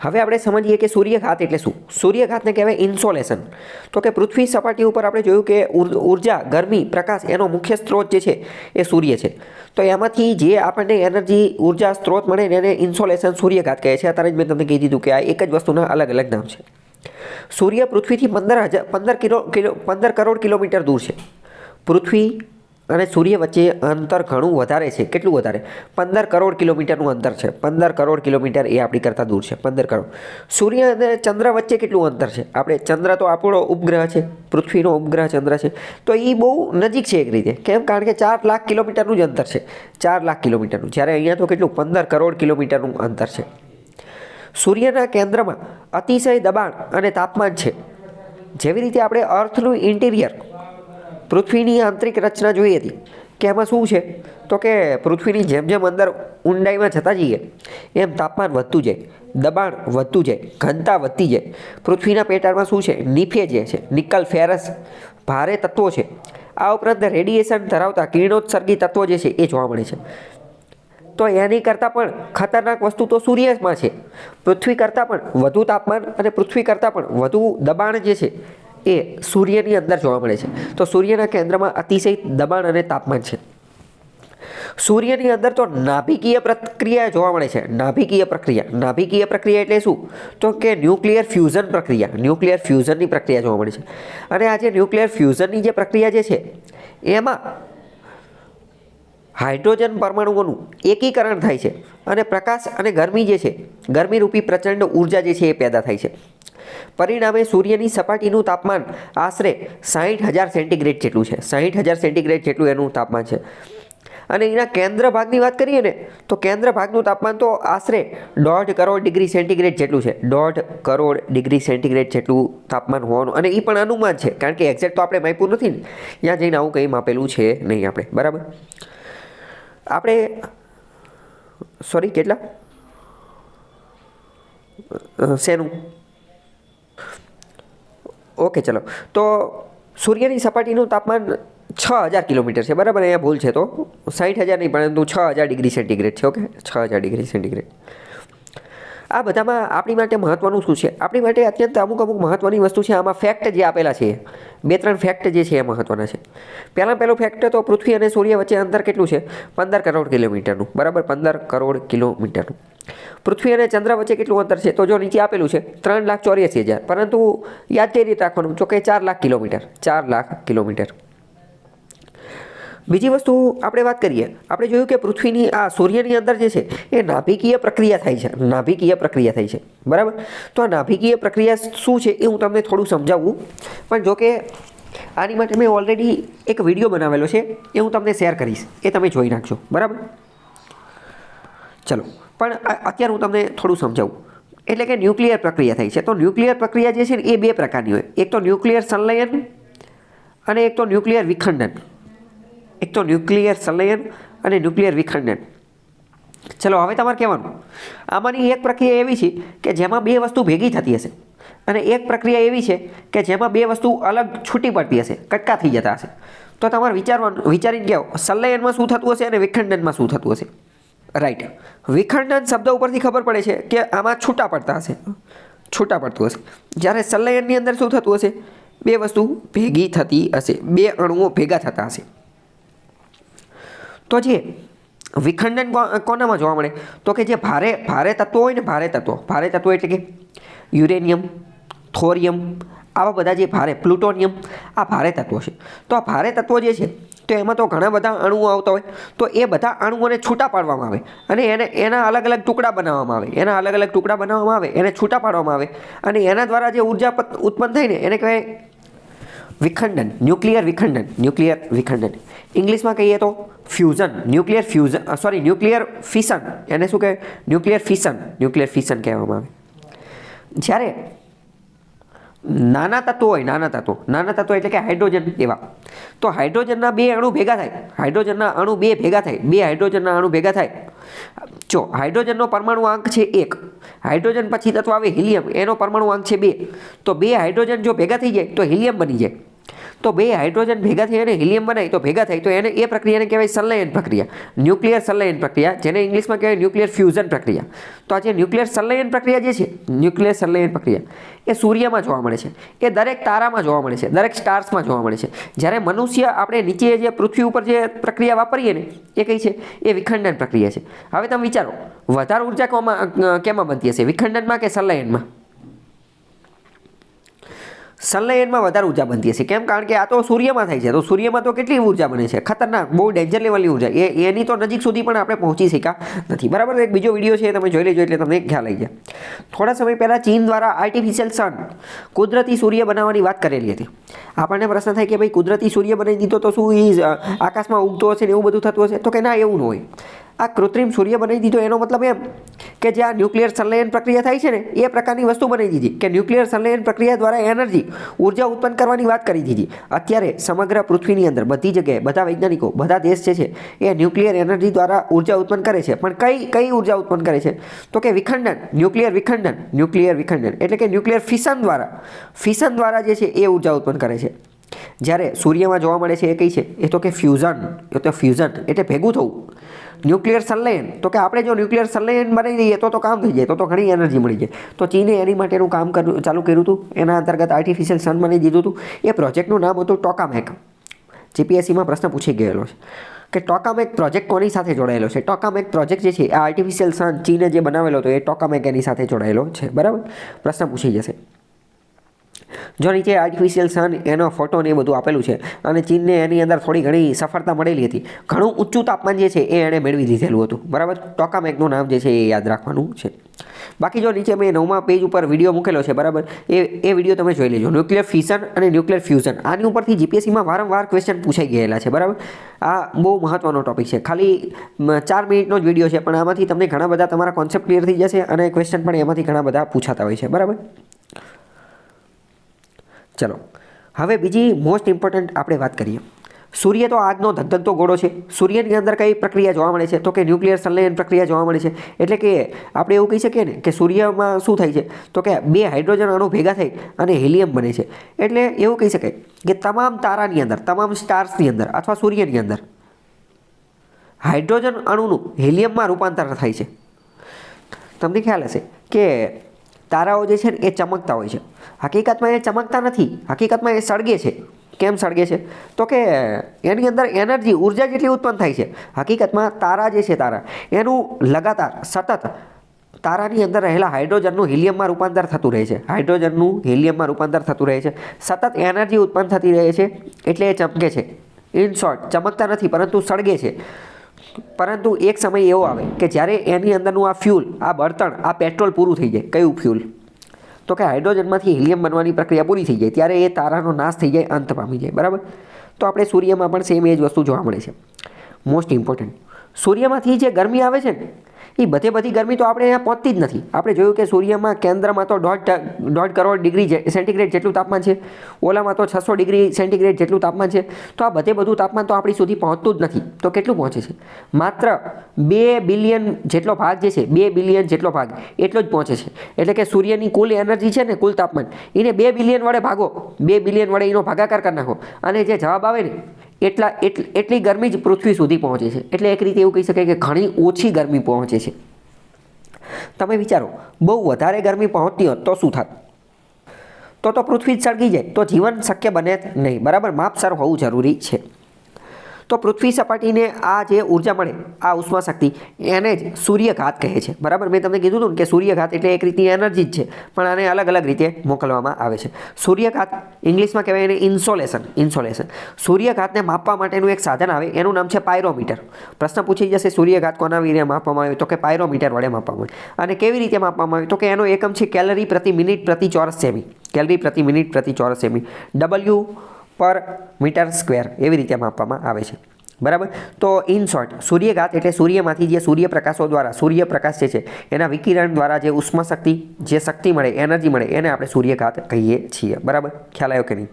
હવે આપણે સમજીએ કે સૂર્યઘાત એટલે શું? સૂર્યઘાતને કહેવાય ઇન્સોલેશન. તો કે પૃથ્વી સપાટી ઉપર આપણે જોયું કે ઊર્જા, ગરમી, પ્રકાશ એનો મુખ્ય સ્ત્રોત જે છે એ સૂર્ય છે. તો એમાંથી જે આપણને એનર્જી, ઊર્જા, સ્ત્રોત મળે એને ઇન્સોલેશન સૂર્યઘાત કહે છે. અત્યારે જ મેં તમને કહી દીધું કે આ એક જ વસ્તુના અલગ અલગ નામ છે. સૂર્ય પૃથ્વીથી પંદર હજાર પંદર કિલો કિલો, પંદર કરોડ કિલોમીટર દૂર છે. પૃથ્વી અને સૂર્ય વચ્ચે અંતર ઘણું વધારે છે. કેટલું વધારે? પંદર કરોડ કિલોમીટરનું અંતર છે. પંદર કરોડ કિલોમીટર એ આપણી કરતાં દૂર છે. પંદર કરોડ. સૂર્ય અને ચંદ્ર વચ્ચે કેટલું અંતર છે? આપણે, ચંદ્ર તો આપણો ઉપગ્રહ છે. પૃથ્વીનો ઉપગ્રહ ચંદ્ર છે. તો એ બહુ નજીક છે એક રીતે. કેમ? કારણ કે ચાર લાખ કિલોમીટરનું જ અંતર છે. ચાર લાખ કિલોમીટરનું. જ્યારે અહીંયા તો કેટલું? પંદર કરોડ કિલોમીટરનું અંતર છે. સૂર્યના કેન્દ્રમાં અતિશય દબાણ અને તાપમાન છે. જેવી રીતે આપણે અર્થનું ઇન્ટિરિયર પૃથ્વીની આંતરિક રચના જોઈ હતી. કે એમાં શું છે? તો કે પૃથ્વીની જેમ જેમ અંદર ઊંડાઈમાં જતા જઈએ, એમ તાપમાન વધતું જાય, દબાણ વધતું જાય, ઘનતા વધતી જાય. પૃથ્વીના પેટાળમાં શું છે? નિફે જે છે, નિકલ ફેરસ ભારે તત્વો છે. આ ઉપરાંત રેડિયેશન ધરાવતા કિરણોત્સર્ગી તત્વો જે છે એ જોવા મળે છે. તો એની કરતાં પણ ખતરનાક વસ્તુ તો સૂર્યમાં છે. પૃથ્વી કરતાં પણ વધુ તાપમાન અને પૃથ્વી કરતાં પણ વધુ દબાણ જે છે એ સૂર્યની અંદર જોવા મળે છે. તો સૂર્યના કેન્દ્રમાં અતિશય દબાણ અને તાપમાન છે. સૂર્યની અંદર તો નાભિકીય પ્રક્રિયા જોવા મળે છે. નાભિકીય પ્રક્રિયા. નાભિકીય પ્રક્રિયા એટલે શું? તો કે ન્યુક્લિયર ફ્યુઝન પ્રક્રિયા. ન્યુક્લિયર ફ્યુઝનની પ્રક્રિયા જોવા મળે છે. અને આ જે ન્યુક્લિયર ફ્યુઝનની જે પ્રક્રિયા જે છે, એમાં હાઇડ્રોજન પરમાણુઓનું એકીકરણ થાય છે. અને પ્રકાશ અને ગરમી જે છે, ગરમીરૂપી પ્રચંડ ઊર્જા જે છે એ પેદા થાય છે. પરિણામે સૂર્યની સપાટીનું તાપમાન આશરે સાહીઠ હજાર સેન્ટીગ્રેડ જેટલું છે. સાહીઠ હજાર સેન્ટીગ્રેડ જેટલું એનું તાપમાન છે. અને એના કેન્દ્ર ભાગની વાત કરીએ ને, તો કેન્દ્ર ભાગનું તાપમાન તો આશરે દોઢ કરોડ ડિગ્રી સેન્ટીગ્રેડ જેટલું છે. દોઢ કરોડ ડિગ્રી સેન્ટીગ્રેડ જેટલું તાપમાન હોવાનું અને એ પણ અનુમાન છે. કારણ કે એક્ઝેક્ટ તો આપણે માપ્યું નથી ને. ત્યાં જઈને આવું કંઈ માપેલું છે નહીં આપણે. બરાબર? આપણે સોરી કેટલા? શેનું? ઓકે, ચલો. તો સૂર્યની સપાટીનું તાપમાન છ હજાર કિલોમીટર છે, બરાબર? અહીંયા ભૂલ છે તો. સાઠ હજાર નહીં, પરંતુ છ હજાર ડિગ્રી સેન્ટીગ્રેડ છે, ઓકે? છ હજાર ડિગ્રી સેન્ટીગ્રેડ. આ બધામાં આપણી માટે મહત્ત્વનું શું છે? આપણી માટે અત્યંત અમુક અમુક મહત્ત્વની વસ્તુ છે, આમાં ફેક્ટ જે આપેલા છે. બે ત્રણ ફેક્ટ જે છે, એ મહત્ત્વના છે. પહેલાં પહેલો ફેક્ટ તો પૃથ્વી અને સૂર્ય વચ્ચે અંતર કેટલું છે? પંદર કરોડ કિલોમીટરનું, બરાબર? પંદર કરોડ કિલોમીટરનું. પૃથ્વી અને ચંદ્ર વચ્ચે કેટલું અંતર છે? તો જો નીચે આપેલું છે, ત્રણ લાખ ચોર્યાસી હજાર. પરંતુ યાદ કઈ રીતે રાખવાનું, જો કે ચાર લાખ કિલોમીટર, ચાર લાખ કિલોમીટર. બીજી વસ્તુ આપણે વાત કરીએ. આપણે જોયું કે પૃથ્વીની આ સૂર્યની અંદર જે છે, એ નાભિકીય પ્રક્રિયા થાય છે. નાભિકીય પ્રક્રિયા થાય છે. બરાબર? તો આ નાભિકીય પ્રક્રિયા શું છે એ હું તમને થોડું સમજાવું. પણ જો કે આની માટે મેં ઓલરેડી એક વીડિયો બનાવેલો છે, એ હું તમને શેર કરીશ. એ તમે જોઈ નાખજો. બરાબર? ચલો. પણ અત્યારે હું તમને થોડું સમજાવું. એટલે કે ન્યુક્લિયર પ્રક્રિયા થઈ છે. તો ન્યુક્લિયર પ્રક્રિયા જે છે ને, એ બે પ્રકારની હોય. એક તો ન્યુક્લિયર સંલયન અને એક તો ન્યુક્લિયર વિખંડન. એક તો ન્યુક્લિયર સંલયન અને ન્યુક્લિયર વિખંડન. ચલો, હવે તમારે કહેવાનું. આમાંની એક પ્રક્રિયા એવી છે કે જેમાં બે વસ્તુ ભેગી થતી હશે અને એક પ્રક્રિયા એવી છે કે જેમાં બે વસ્તુ અલગ છૂટી પડતી હશે, કટકા થઈ જતા હશે. તો તમારે વિચારવાનું, વિચારીને કહો, સંલયનમાં શું થતું હશે અને વિખંડનમાં શું થતું હશે? રાઈટ વિખંડન શબ્દ ઉપરથી ખબર પડે છે કે આમાં છૂટા પડતા હશે. છૂટા પડતું હશે. જ્યારે સંલયનની અંદર શું થતું હશે? બે વસ્તુ ભેગી થતી હશે. બે અણુઓ ભેગા થતા હશે. તો જે વિખંડન કોનામાં જોવા મળે? તો કે જે ભારે ભારે તત્વો હોય ને ભારે તત્વો. ભારે તત્વો એટલે કે યુરેનિયમ, થોરિયમ, આવા બધા જે ભારે, પ્લુટોનિયમ, આ ભારે તત્વો છે. તો આ ભારે તત્વો જે છે તો એમાં તો ઘણા બધા અણુઓ આવતા હોય. તો એ બધા અણુઓને છૂટા પાડવામાં આવે. અને એને, એના અલગ અલગ ટુકડા બનાવવામાં આવે. એના અલગ અલગ ટુકડા બનાવવામાં આવે, એને છૂટા પાડવામાં આવે. અને એના દ્વારા જે ઊર્જા ઉત્પન્ન થઈને એને કહેવાય વિખંડન, ન્યુક્લિયર વિખંડન ન્યુક્લિયર વિખંડન. ઇંગ્લિશમાં કહીએ તો fusion, nuclear fusion sorry nuclear fission એને શું કહે? ન્યુક્લિયર ફિશન ન્યુક્લિયર ફિશન કહેવામાં આવે. જ્યારે નાના તત્વો હોય, નાના તત્વો. નાના તત્વો એટલે કે હાઇડ્રોજન એવા. તો હાઇડ્રોજનના બે અણુ ભેગા થાય. હાઇડ્રોજનના અણુ બે ભેગા થાય. બે હાઇડ્રોજનના અણુ ભેગા થાય. જો, હાઇડ્રોજનનો પરમાણુ આંક છે એક. હાઇડ્રોજન પછી તત્વ આવે હિલિયમ. એનો પરમાણુ આંક છે બે. તો બે હાઇડ્રોજન જો ભેગા થઈ જાય, તો હિલિયમ બની જાય. તો બે હાઇડ્રોજન ભેગા થઈ અને હિલિયમ બનાવી તો ભેગા થાય. તો એને એ પ્રક્રિયાને કહેવાય સંલયન પ્રક્રિયા. ન્યુક્લિયર સંલયન પ્રક્રિયા, જેને ઇંગ્લિશમાં કહેવાય ન્યુક્લિયર ફ્યુઝન પ્રક્રિયા. તો આ જે ન્યુક્લિયર સંલયન પ્રક્રિયા જે છે, ન્યુક્લિયર સંલયન પ્રક્રિયા, એ સૂર્યમાં જોવા મળે છે. એ દરેક તારામાં જોવા મળે છે, દરેક સ્ટાર્સમાં જોવા મળે છે. જ્યારે મનુષ્ય આપણે નીચે જે પૃથ્વી ઉપર જે પ્રક્રિયા વાપરીએ ને, એ કઈ છે? એ વિખંડન પ્રક્રિયા છે. હવે તમે વિચારો, વધારે ઊર્જા કોમાં કેમાં બનતી હશે? વિખંડનમાં કે સંલયનમાં સંલયનમાં વધારે ઊર્જા બનતી હશે. કેમ? કારણ કે આ તો સૂર્યમાં થાય છે. તો સૂર્યમાં તો કેટલી ઊર્જા બને છે? ખતરનાક, બહુ ડેન્જર લેવલની ઊર્જા. એ, એની તો નજીક સુધી પણ આપણે પહોંચી શક્યા નથી. બરાબર? એક બીજો વીડિયો છે તમે જોઈ લેજો એટલે તમને ખ્યાલ આવી જાય. થોડા સમય પહેલાં ચીન દ્વારા આર્ટિફિશિયલ સન કુદરતી સૂર્ય બનાવવાની વાત કરેલી હતી. આપણને પ્રશ્ન થાય કે ભાઈ, કુદરતી સૂર્ય બનાવી દીધો તો શું એ આકાશમાં ઉગતો હશે ને એવું બધું થતું હશે? તો કે ના, એવું ન હોય. આ કૃત્રિમ સૂર્ય બનાવી દીધો એનો મતલબ એમ કે જ્યાં ન્યુક્લિયર સંલયન પ્રક્રિયા થાય છે ને, એ પ્રકારની વસ્તુ બનાવી દીધી. કે ન્યુક્લિયર સંલયન પ્રક્રિયા દ્વારા એનર્જી, ઊર્જા ઉત્પન્ન કરવાની વાત કરી દીધી. અત્યારે સમગ્ર પૃથ્વીની અંદર બધી જગ્યાએ, બધા વૈજ્ઞાનિકો, બધા દેશ છે, એ ન્યુક્લિયર એનર્જી દ્વારા ઊર્જા ઉત્પન્ન કરે છે. પણ કઈ કઈ ઊર્જા ઉત્પન્ન કરે છે? તો કે વિખંડન, ન્યુક્લિયર વિખંડન ન્યુક્લિયર વિખંડન. એટલે કે ન્યુક્લિયર ફિશન દ્વારા ફિશન દ્વારા જે છે, એ ઊર્જા ઉત્પન્ન કરે છે. જ્યારે સૂર્યમાં જોવા મળે છે એ કઈ છે? એ તો કે ફ્યુઝન, એ તો ફ્યુઝન, એટલે ભેગું થવું. ન્યુક્લિયર સંલયન તો કે આપણે જો ન્યુક્લિયર સંલયન બનાવી દઈએ તો તો કામ થઈ જાય, તો તો ઘણી એનર્જી મળી જાય. તો ચીને એની માટેનું કામ કર્યું ચાલુ કર્યું હતું એના અંતર્ગત આર્ટિફિશિયલ સન બનાવી દીધું હતું એ પ્રોજેક્ટનું નામ હતું ટોકામેક જીપીએસસીમાં પ્રશ્ન પૂછી ગયેલો છે. કે ટોકામેક પ્રોજેક્ટ કોની સાથે જોડાયેલો છે? ટોકામેક પ્રોજેક્ટ જે છે આ આર્ટિફિશિયલ સન ચીને જે બનાવેલો હતો, એ ટોકામેક એની સાથે જોડાયેલો છે. બરાબર? પ્રશ્ન પૂછી જશે. જો નીચે આર્ટિફિશિયલ સન એનો ફોટો ને એ બધું આપેલું છે, અને ચીનને એની અંદર થોડી ઘણી સફળતા મળેલી હતી. ઘણું ઊંચું તાપમાન જે છે, એ એણે મેળવી લીધેલું હતું. બરાબર? ટોકામેકનું નામ જે છે, એ યાદ રાખવાનું છે. બાકી જો નીચે મેં નવમા પેજ ઉપર વીડિયો મૂકેલો છે, બરાબર? એ એ વીડિયો તમે જોઈ લેજો. ન્યુક્લિયર ફિશન અને ન્યુક્લિયર ફ્યુઝન આની ઉપરથી જીપીએસસીમાં વારંવાર ક્વેશ્ચન પૂછાઈ ગયેલા છે, બરાબર? આ બહુ મહત્ત્વનો ટોપિક છે. ખાલી ચાર મિનિટનો જ વીડિયો છે, પણ આમાંથી તમને ઘણા બધા તમારા કોન્સેપ્ટ ક્લિયર થઈ જશે અને ક્વેશ્ચન પણ એમાંથી ઘણા બધા પૂછાતા હોય છે, બરાબર? ચલો, હવે બીજી મોસ્ટ ઇમ્પોર્ટન્ટ આપણે વાત કરીએ. સૂર્ય તો આજનો ધગધગતો ગોળો છે. સૂર્યની અંદર કઈ પ્રક્રિયા જોવા મળે છે? તો કે ન્યુક્લિયર સંલયન પ્રક્રિયા જોવા મળે છે. એટલે કે આપણે એવું કહી શકીએ ને કે સૂર્યમાં શું થાય છે? તો કે બે હાઇડ્રોજન અણુ ભેગા થઈ અને હિલિયમ બને છે. એટલે એવું કહી શકાય કે તમામ તારાની અંદર, તમામ સ્ટાર્સની અંદર અથવા સૂર્યની અંદર હાઇડ્રોજન અણુનું હિલિયમમાં રૂપાંતર થાય છે. તમને ખ્યાલ હશે કે તારાઓ જે છે ને, એ ચમકતા હોય છે. હકીકતમાં એ ચમકતા નથી. હકીકતમાં એ સળગે છે. કેમ સળગે છે? તો કે એની અંદર એનર્જી, ઊર્જા જેટલી ઉત્પન્ન થાય છે. હકીકતમાં તારા જે છે તારા, એનું લગાતાર સતત તારાની અંદર રહેલા હાઇડ્રોજનનું હિલિયમમાં રૂપાંતર થતું રહે છે. હાઇડ્રોજનનું હિલિયમમાં રૂપાંતર થતું રહે છે. સતત એનર્જી ઉત્પન્ન થતી રહે છે. એટલે એ ચમકે છે. ઇન શોર્ટ, ચમકતા નથી, પરંતુ સળગે છે. પરંતુ એક સમય એવો આવે કે જ્યારે એની અંદરનું આ ફ્યુલ, આ બળતણ, આ પેટ્રોલ પૂરું થઈ જાય, કયું ફ્યુલ? તો કે હાઇડ્રોજનમાંથી હિલિયમ બનવાની પ્રક્રિયા પૂરી થઈ જાય, ત્યારે એ તારાનો નાશ થઈ જાય, અંત પામી જાય, બરાબર? તો આપણે સૂર્યમાં પણ સેમ એ જ વસ્તુ જોવા મળે છે. મોસ્ટ ઇમ્પોર્ટન્ટ સૂર્યમાંથી જે ગરમી આવે છે ને, એ બધે બધી ગરમી તો આપણે અહીંયા પહોંચતી જ નથી. આપણે જોયું કે સૂર્યમાં કેન્દ્રમાં તો દોઢ દોઢ કરોડ ડિગ્રી સેન્ટીગ્રેડ જેટલું તાપમાન છે. ઓલામાં તો છસો ડિગ્રી સેન્ટીગ્રેડ જેટલું તાપમાન છે. તો આ બધે બધું તાપમાન તો આપણી સુધી પહોંચતું જ નથી. તો કેટલું પહોંચે છે? માત્ર બે બિલિયન જેટલો ભાગ જે છે, બે બિલિયન જેટલો ભાગ, એટલો જ પહોંચે છે. એટલે કે સૂર્યની કુલ એનર્જી છે ને, કુલ તાપમાન, એને બે બિલિયન વડે ભાગો. બે બિલિયન વડે એનો ભાગાકાર કરી નાખો. અને જે જવાબ આવે ને એટલા, એટલ- ગરમી જ પૃથ્વી સુધી પહોંચે છે. એટલે એક રીતે એવું કહી શકાય કે ઘણી ઓછી ગરમી પહોંચે છે. તમે વિચારો, બહુ વધારે ગરમી પહોંચતી હોત તો શું થાત? તો તો પૃથ્વી જ સળગી જાય, તો જીવન શક્ય બને જ નહીં. બરાબર? માપસર હોવું જરૂરી છે. તો પૃથ્વી સપાટીને આ જે ઊર્જા મળે, આ ઉષ્મા શક્તિ, એને જ સૂર્યઘાત કહે છે. બરાબર? મેં તમને કીધું હતું કે સૂર્યઘાત એટલે એક રીતની એનર્જી જ છે, પણ આને અલગ અલગ રીતે મોકલવામાં આવે છે. સૂર્યઘાત ઇંગ્લિશમાં કહેવાય એને ઇન્સોલેશન ઇન્સોલેશન. સૂર્યઘાતને માપવા માટેનું એક સાધન આવે, એનું નામ છે પાયરોમીટર. પ્રશ્ન પૂછી જશે, સૂર્યઘાત કોના વિરે માપવામાં આવે? તો કે પાયરોમીટર વડે માપવામાં આવે. અને કેવી રીતે માપવામાં આવે? તો કે એનો એકમ છે કેલરી પ્રતિ મિનિટ પ્રતિ ચોરસ સેમી. કેલરી પ્રતિ મિનિટ પ્રતિ ચોરસ સેમી. ડબલ્યુ પર મીટર સ્ક્વેર એવી રીતે માપવામાં આવે છે. બરાબર? તો ઇન શોર્ટ સૂર્યઘાત એટલે સૂર્યમાંથી જે સૂર્યપ્રકાશો દ્વારા, સૂર્યપ્રકાશ જે છે, એના વિકિરણ દ્વારા જે ઉષ્મા શક્તિ જે શક્તિ મળે, એનર્જી મળે, એને આપણે સૂર્યઘાત કહીએ છીએ. બરાબર? ખ્યાલ આવ્યો કે નહીં?